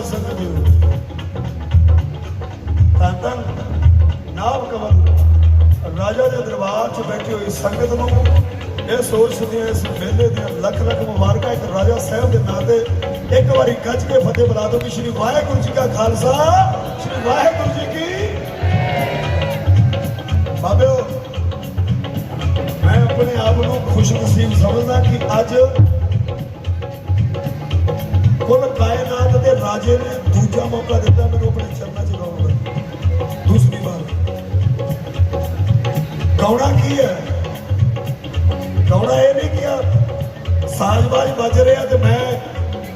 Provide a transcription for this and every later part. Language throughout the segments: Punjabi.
ਗੁਰੂ ਪਿਆਰੀ ਸਾਹਿਬ ਤਾਂ ਤਾਂ ਨਾਭ ਕਮਲ ਰਾਜਾ ਦੇ ਦਰਬਾਰ 'ਚ ਬੈਠੀ ਹੋਈ ਸੰਗਤ ਨੂੰ ਇਹ ਸੋਚ ਸਦੀਆਂ ਇਸ ਮੇਲੇ ਦੀਆਂ ਲੱਖ ਲੱਖ ਮੁਬਾਰਕਾਂ ਇੱਕ ਰਾਜਾ ਸਾਹਿਬ ਦੇ ਨਾਂ ਤੇ ਇੱਕ ਵਾਰੀ ਗੱਜ ਕੇ ਫਤਿਹ ਬੁਲਾ ਦਿਓ ਕਿ ਸ਼੍ਰੀ ਵਾਹਿਗੁਰੂ ਜੀ ਕਾ ਖਾਲਸਾ ਸ਼੍ਰੀ ਵਾਹਿਗੁਰੂ ਜੀ ਕੀ ਬਾਬਿਓ, ਮੈਂ ਆਪਣੇ ਆਪ ਨੂੰ ਖੁਸ਼ਨਸੀਬ ਸਮਝਦਾ ਕਿ ਅੱਜ ਕੁੱਲ ਕਾਇਨਾਤ ਦੇ ਰਾਜੇ ਨੇ ਦੂਜਾ ਮੌਕਾ ਦਿੱਤਾ, ਮੈਨੂੰ ਆਪਣੇ ਚਰਨਾਂ 'ਚ ਗਾਉਣ ਦਾ। ਦੂਸਰੀ ਵਾਰ। ਗਾਉਣਾ ਕੀ ਹੈ? ਗਾਉਣਾ ਇਹ ਨਹੀਂ ਕਿ ਸਾਜ਼ਬਾਜ਼ ਵੱਜ ਰਿਹਾ ਤੇ ਮੈਂ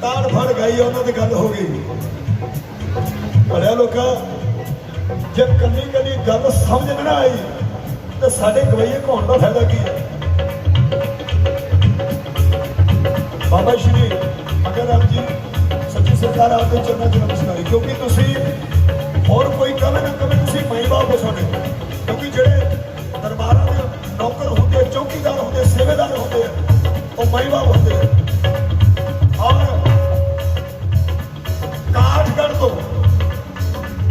ਤਾੜ ਫੜ ਗਈ, ਉਹਨਾਂ ਦੀ ਗੱਲ ਹੋ ਗਈ। ਭਲਿਆ ਲੋਕਾਂ, ਜੇ ਕੱਲੀ ਕੱਲੀ ਗੱਲ ਸਮਝ ਨਾ ਆਈ, ਤੇ ਸਾਡੇ ਗਵਈਏ ਕਹਾਉਣ ਦਾ ਫਾਇਦਾ ਕੀ ਹੈ? ਬਾਬਾ ਸ਼੍ਰੀ ਅਗਰ ਆਪ ਜੀ ਸਰਕਾਰ ਆਪਦੇ ਚਰਨਾਂ 'ਚ ਨਮਸਕਾਰੀ ਕਿਉਂਕਿ ਤੁਸੀਂ ਹੋਰ ਕੋਈ ਕਵੇ ਨਾ ਕਵੇ ਤੁਸੀਂ ਮਹਿਬਾਬ ਹੋ ਸਾਡੇ ਕਿਉਂਕਿ ਜਿਹੜੇ ਦਰਬਾਰਾਂ ਦੇ ਨੌਕਰ ਹੁੰਦੇ ਚੌਕੀਦਾਰ ਹੁੰਦੇ ਸੇਵੇਦਾਰ ਹੁੰਦੇ ਆ, ਉਹ ਮਹਿਬਾਬ ਹੁੰਦੇ ਆ। ਔਰ ਕਾਠਗੜ੍ਹ ਤੋਂ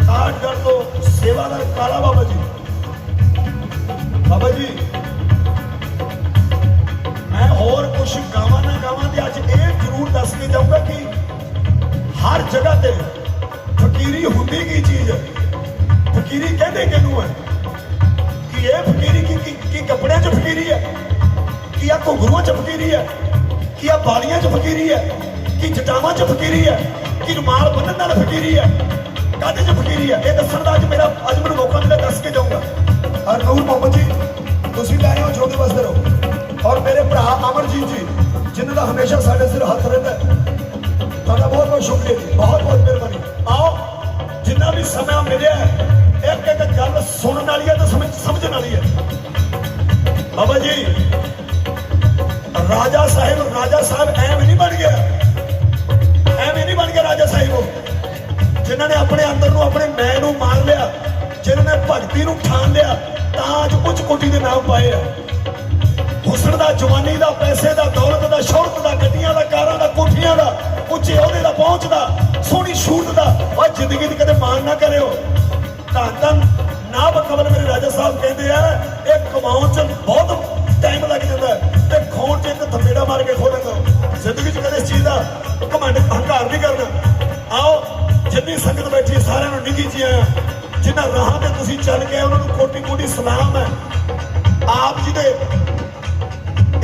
ਕਾਠਗੜ੍ਹ ਤੋਂ ਸੇਵਾਦਾਰ ਕਾਲਾ ਬਾਬਾ ਬਾਬਾ ਜਗ੍ਹਾ ਤੇ ਫਕੀਰੀ ਹੁੰਦੀ ਕੀ ਚੀਜ਼? ਹੈ ਫਕੀਰੀ ਕਹਿੰਦੇ ਕਿਹਨੂੰ ਹੈ ਕਿ ਇਹ ਫਕੀਰੀ ਕੀ ਕੀ- ਕੱਪੜਿਆਂ 'ਚ ਫਕੀਰੀ ਹੈ ਕੀ ਆ ਘੁੰਗਰੂਆਂ 'ਚ ਫਕੀਰੀ ਹੈ ਕੀ ਆ ਬਾਲੀਆਂ 'ਚ ਫਕੀਰੀ ਹੈ ਕੀ ਜਟਾਵਾਂ 'ਚ ਫਕੀਰੀ ਹੈ ਕੀ ਰੁਮਾਲ ਬੰਨਣ ਨਾਲ ਫਕੀਰੀ ਹੈ ਕਾਹਦੇ 'ਚ ਫਕੀਰੀ ਹੈ ਇਹ ਦੱਸਣ ਦਾ ਅੱਜ ਮੇਰਾ ਅੱਜ ਮੈਨੂੰ ਮੌਕਾ ਮਿਲਿਆ ਦੱਸ ਕੇ ਜਾਊਂਗਾ। ਔਰ ਨੂਰ ਮੁਹੰਮਦ ਜੀ, ਤੁਸੀਂ ਲੈ ਆਏ ਹੋ ਛੋਟੇ ਬਸਦੇ ਰਹੋ। ਔਰ ਮੇਰੇ ਭਰਾ ਅਮਰਜੀਤ ਜੀ, ਜਿਨ੍ਹਾਂ ਦਾ ਹਮੇਸ਼ਾ ਸਾਡੇ ਸਿਰ ਹੱਥ ਰਹਿੰਦਾ ਤੁਹਾਡਾ ਬਹੁਤ ਬਹੁਤ ਸ਼ੁਕਰੀਆ ਜੀ, ਬਹੁਤ ਬਹੁਤ ਮਿਹਰਬਾਨੀ। ਆਓ, ਜਿੰਨਾ ਵੀ ਸਮਾਂ ਮਿਲਿਆ ਇੱਕ ਇੱਕ ਗੱਲ ਸੁਣਨ ਵਾਲੀ ਹੈ ਤੇ ਸਮਝ ਸਮਝਣ ਵਾਲੀ ਹੈ। ਬਾਬਾ ਜੀ, ਰਾਜਾ ਸਾਹਿਬ ਰਾਜਾ ਸਾਹਿਬ ਐਵੇਂ ਨਹੀਂ ਬਣ ਗਿਆ। ਐਵੇਂ ਨਹੀਂ ਬਣ ਗਿਆ ਰਾਜਾ ਸਾਹਿਬ ਉਹ। ਜਿਨ੍ਹਾਂ ਨੇ ਆਪਣੇ ਅੰਦਰ ਨੂੰ, ਆਪਣੇ ਮੈਂ ਨੂੰ ਮਾਰ ਲਿਆ, ਜਿਨ੍ਹਾਂ ਨੇ ਭਗਤੀ ਨੂੰ ਠਾਣ ਲਿਆ, ਤਾਂ ਅੱਜ ਉੱਚ ਕੋਟੀ ਦੇ ਨਾਮ ਪਾਏ ਆ। ਹੁਸਨ ਦਾ, ਜਵਾਨੀ ਦਾ, ਪੈਸੇ ਦਾ, ਦੌਲਤ ਦਾ, ਸ਼ੌਹਰਤ ਦਾ, ਗੱਡੀਆਂ ਦਾ, ਕਾਰਾਂ ਦਾ, ਕੋਠੀਆਂ ਦਾ ਉੱਚੇ ਅਹੁਦੇ ਦਾ ਪਹੁੰਚਦਾ, ਸੋਹਣੀ ਸ਼ੂਰਤ ਦਾ। ਆ ਜ਼ਿੰਦਗੀ ਦੀ ਕਦੇ ਮਾਨ ਨਾ ਕਰਿਓ। ਤਾਂ ਤਾਂ ਨਾ ਬਕਵਲ ਮੇਰੇ ਰਾਜਾ ਸਾਹਿਬ ਕਹਿੰਦੇ ਆ, ਇਹ ਕਮਾਉਣ ਚ ਬਹੁਤ ਟਾਈਮ ਲੱਗ ਜਾਂਦਾ ਤੇ ਖੋਣ ਚ ਇੱਕ ਥੱਪੇੜਾ ਮਾਰ ਕੇ ਖੋਲਣ ਦਾ ਜ਼ਿੰਦਗੀ ਚ ਕਦੇ ਇਸ ਚੀਜ਼ ਦਾ ਘਮੰਡ ਹੰਕਾਰ ਨਹੀਂ ਕਰਨਾ। ਆਓ, ਜਿੰਨੀ ਸੰਗਤ ਬੈਠੀ ਸਾਰਿਆਂ ਨੂੰ ਨਿੱਘੀ ਜੀ ਆਇਆ। ਜਿਨ੍ਹਾਂ ਰਾਹ ਤੇ ਤੁਸੀਂ ਚੱਲ ਗਏ ਉਹਨਾਂ ਨੂੰ ਕੋਟੀ ਕੋਟੀ ਸਲਾਮ ਹੈ। ਆਪ ਜੀ ਦੇ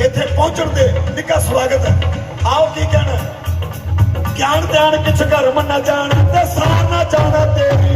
ਇੱਥੇ ਪਹੁੰਚਣ ਤੇ ਨਿੱਕਾ ਸਵਾਗਤ ਹੈ। ਆਓ, ਕੀ ਕਹਿਣਾ ਧਿਆਨ ਧਿਆਨ ਕਿਛ ਘਰ ਮੰਨਾ ਜਾਣ ਤੇ ਸਾਰ ਨਾ ਜਾਣਾ ਤੇਰੀ।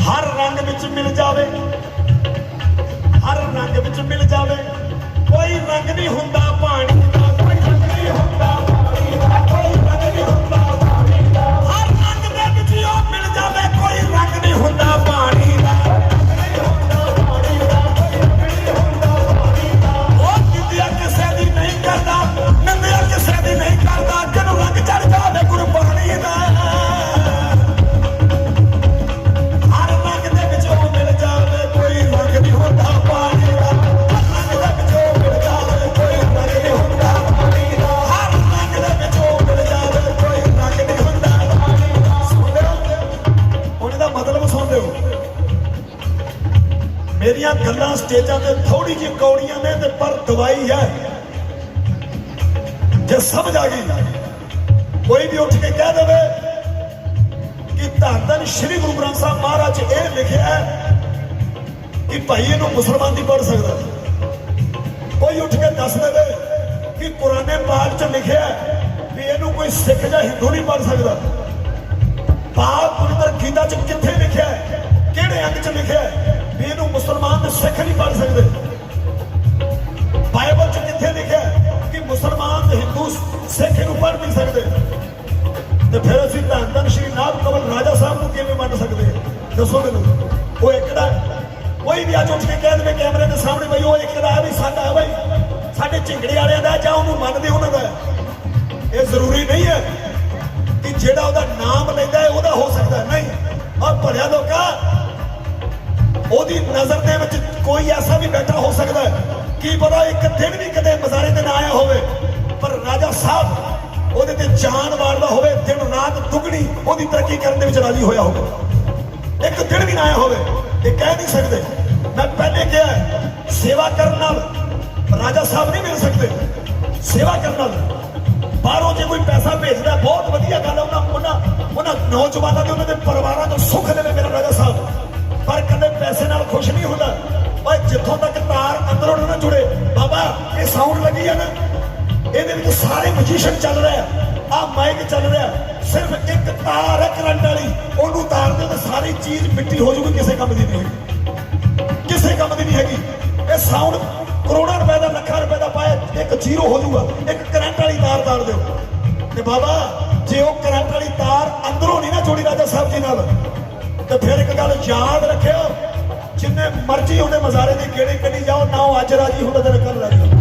ਹਰ ਰੰਗ ਵਿੱਚ ਮਿਲ ਜਾਵੇ। ਹਰ ਰੰਗ ਵਿੱਚ ਮਿਲ ਜਾਵੇ। ਕੋਈ ਰੰਗ ਨਹੀਂ ਹੁੰਦਾ ਪਾਣੀ ਦਾ। ਸਟੇਜਾਂ ਤੇ ਥੋੜੀ ਜਿਹੀ ਕੌੜੀਆਂ ਨੇ ਤੇ ਪਰ ਦਵਾਈ ਹੈ। ਜੇ ਸਮਝ ਆ ਗਈ, ਕੋਈ ਵੀ ਉੱਠ ਕੇ ਕਹਿ ਦੇਵੇ ਕਿ ਧੰਨ ਸ਼੍ਰੀ ਗੁਰੂ ਗ੍ਰੰਥ ਸਾਹਿਬ ਮਹਾਰਾਜ ਇਹ ਲਿਖਿਆ ਹੈ ਕਿ ਭਾਈ ਇਹਨੂੰ ਮੁਸਲਮਾਨ ਨਹੀਂ ਪੜ ਸਕਦਾ। ਕੋਈ ਉੱਠ ਕੇ ਦੱਸ ਦੇਵੇ ਕਿ ਕੁਰਾਨੇ ਪਾਕ 'ਚ ਲਿਖਿਆ ਵੀ ਇਹਨੂੰ ਕੋਈ ਸਿੱਖ ਜਾਂ ਹਿੰਦੂ ਨਹੀਂ ਪੜ ਸਕਦਾ। ਪਾਕ ਪਵਿੱਤਰ ਗੀਤਾ 'ਚ ਕਿੱਥੇ ਲਿਖਿਆ ਕਿਹੜੇ ਅੰਗ 'ਚ ਲਿਖਿਆ ਵੀ ਇਹਨੂੰ ਮੁਸਲਮਾਨ ਤੇ ਸਿੱਖ ਨਹੀਂ ਬਣ ਸਕਦੇ। ਬਾਈਬਲ 'ਚ ਕਿੱਥੇ ਲਿਖਿਆ ਕਿ ਮੁਸਲਮਾਨ ਤੇ ਹਿੰਦੂ ਸਿੱਖ ਨੂੰ ਪਤਾ ਇੱਕ ਦਿਨ ਵੀ ਕਦੇ ਮਜ਼ਾਰੇ ਤੇ ਨਾ ਆਇਆ ਹੋਵੇ, ਪਰ ਰਾਜਾ ਸਾਹਿਬ ਉਹਦੇ ਤੇ ਜਾਨ ਵਾਰਦਾ ਹੋਵੇ, ਦਿਨ ਰਾਤ ਦੁਗਣੀ ਉਹਦੀ ਤਰੱਕੀ ਕਰਨ ਦੇ ਵਿੱਚ ਰਾਜੀ ਹੋਇਆ ਹੋਵੇ। ਇੱਕ ਦਿਨ ਵੀ ਨਾ ਆਇਆ ਹੋਵੇ, ਇਹ ਕਹਿ ਨਹੀਂ ਸਕਦੇ। ਮੈਂ ਪਹਿਲੇ ਕਿਹਾ ਸੇਵਾ ਕਰਨ ਨਾਲ ਰਾਜਾ ਸਾਹਿਬ ਨਹੀਂ ਮਿਲ ਸਕਦੇ। ਸੇਵਾ ਕਰਨ ਨਾਲ ਬਾਹਰੋਂ ਜੇ ਕੋਈ ਪੈਸਾ ਭੇਜਦਾ, ਬਹੁਤ ਵਧੀਆ ਗੱਲ ਉਹਨਾਂ ਉਹਨਾਂ ਉਹਨਾਂ ਨੌਜਵਾਨਾਂ ਦੇ, ਉਹਨਾਂ ਦੇ ਪਰਿਵਾਰਾਂ ਤੋਂ ਸੁੱਖ ਦੇਵੇ ਮੇਰਾ ਰਾਜਾ ਸਾਹਿਬ। ਪਰ ਕਦੇ ਪੈਸੇ ਨਾਲ ਖੁਸ਼ ਨਹੀਂ ਹੁੰਦਾ। ਜਿੱਥੋਂ ਤੱਕ ਤਾਰ ਅੰਦਰੋਂ ਨਾ ਜੁੜੇ। ਬਾਬਾ, ਇਹ ਸਾਊਂਡ ਲੱਗੀ ਆ ਨਾ। ਇਹਦੇ ਵਿੱਚ ਸਾਰੇ ਮਜੀਸ਼ੀਅਨ ਚੱਲ ਰਹੇ ਆ। ਮਾਈਕ ਚੱਲ ਰਿਹਾ। ਸਿਰਫ ਇੱਕ ਤਾਰ ਹੈ ਕਰੰਟ ਵਾਲੀ। ਉਹਨੂੰ ਤਾਰ ਦਿਓ ਤੇ ਸਾਰੀ ਚੀਜ਼ ਮਿੱਟੀ ਹੋ ਜੂਗੀ, ਕਿਸੇ ਕੰਮ ਦੀ ਨਹੀਂ ਹੋਈ। ਕਿਸੇ ਕੰਮ ਦੀ ਨਹੀਂ ਹੈਗੀ। ਇਹ ਸਾਊਂਡ ਕਰੋੜਾਂ ਰੁਪਏ ਦਾ, ਲੱਖਾਂ ਰੁਪਏ ਦਾ ਪਾਇਆ। ਇੱਕ ਜ਼ੀਰੋ ਹੋ ਜਾਊਗਾ ਇੱਕ ਕਰੰਟ ਵਾਲੀ ਤਾਰ ਤਾਰ ਦਿਓ। ਤੇ ਬਾਬਾ, ਜੇ ਉਹ ਕਰੰਟ ਵਾਲੀ ਤਾਰ ਅੰਦਰੋਂ ਨਹੀਂ ਨਾ ਜੋੜੀ ਰਾਜਾ ਸਾਹਿਬ ਜੀ ਨਾਲ, ਤੇ ਫਿਰ ਇੱਕ ਗੱਲ ਯਾਦ ਰੱਖਿਓ ਮਰਜ਼ੀ ਉਹਦੇ ਮਜ਼ਾਰੇ ਦੀ ਕਿਹੜੀ ਕੱਢੀ ਜਾਓ, ਨਾ ਉਹ ਅੱਜ ਰਾਜੀ ਹੁੰਦਾ ਤੇ ਕੱਲ ਰਾਜੀ।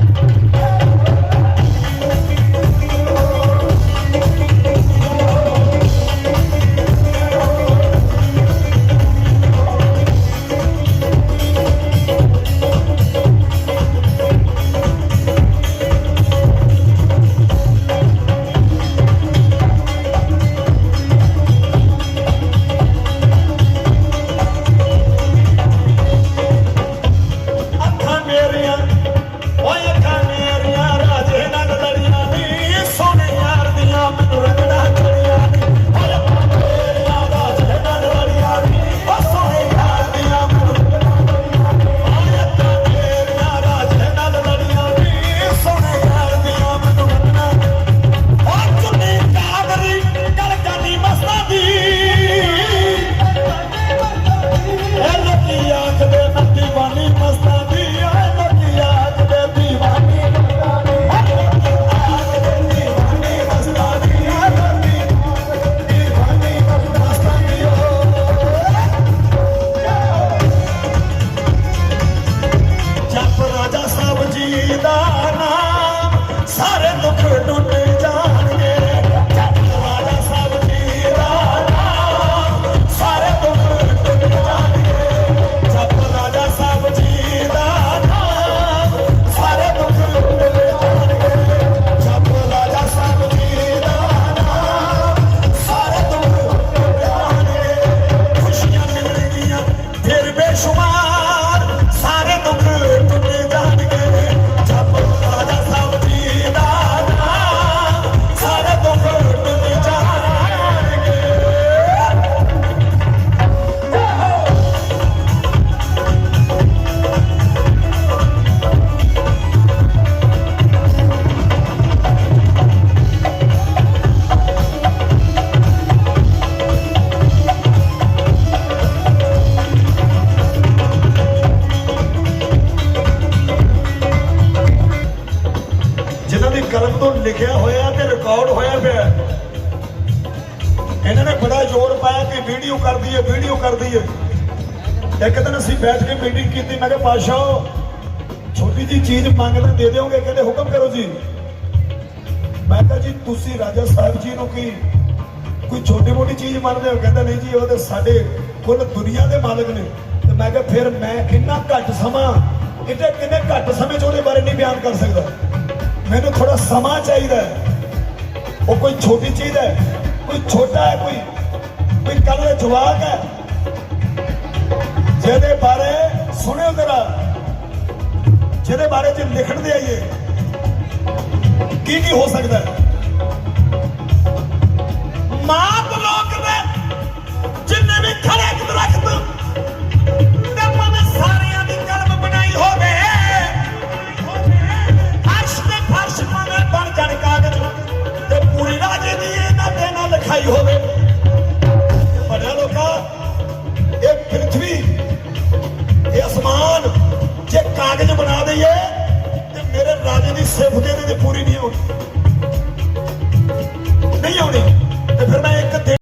ਲਿਖਿਆ ਹੋਇਆ ਤੇ ਰਿਕਾਰਡ ਹੋਇਆ ਪਿਆ। ਇਹਨਾਂ ਨੇ ਬੜਾ ਜ਼ੋਰ ਪਾਇਆ ਕਿ ਵੀਡੀਓ ਕਰ ਦਈਏ ਵੀਡੀਓ ਕਰ ਦਈਏ। ਇੱਕ ਦਿਨ ਅਸੀਂ ਬੈਠ ਕੇ ਮੀਟਿੰਗ ਕੀਤੀ, ਮੈਂ ਕਿਹਾ ਪਾਸ਼ਾ ਛੋਟੀ ਜੀ ਚੀਜ਼ ਮੰਗਦੇ ਦੇ ਦਿਓਗੇ? ਕਹਿੰਦੇ, ਹੁਕਮ ਕਰੋ ਜੀ। ਮੈਂ ਕਿਹਾ, ਜੀ, ਤੁਸੀਂ ਰਾਜਾ ਸਾਹਿਬ ਜੀ ਨੂੰ ਕੀ, ਕੋਈ ਛੋਟੀ ਮੋਟੀ ਚੀਜ਼ ਮੰਨਦੇ ਹੋ? ਕਹਿੰਦਾ, ਨਹੀਂ ਜੀ, ਉਹ ਤੇ ਸਾਡੇ ਕੁੱਲ ਦੁਨੀਆ ਦੇ ਮਾਲਕ ਨੇ। ਤੇ ਮੈਂ ਕਿਹਾ, ਫਿਰ ਮੈਂ ਇੰਨਾ ਘੱਟ ਸਮਾਂ ਕਿਤੇ ਕਿੰਨੇ ਘੱਟ ਸਮੇਂ 'ਚ ਉਹਦੇ ਬਾਰੇ ਨਹੀਂ ਬਿਆਨ ਕਰ ਸਕਦਾ? ਮੈਨੂੰ ਥੋੜਾ ਸਮਾਂ ਚਾਹੀਦਾ ਉਹ ਕੋਈ ਛੋਟੀ ਚੀਜ਼ ਹੈ, ਕੋਈ ਛੋਟਾ ਹੈ, ਕੋਈ ਕੋਈ ਕੱਲ ਦਾ ਜਵਾਕ ਹੈ। ਜਿਹਦੇ ਬਾਰੇ ਸੁਣਿਓ ਜਰਾ। ਜਿਹਦੇ ਬਾਰੇ ਜੇ ਲਿਖਣ ਦੇ ਆਈਏ, ਕੀ ਕੀ ਹੋ ਸਕਦਾ ਹੈ? ਮਾਤ ਲੋਕ ਦੇ ਜਿੰਨੇ ਵੀ ਖੜੇ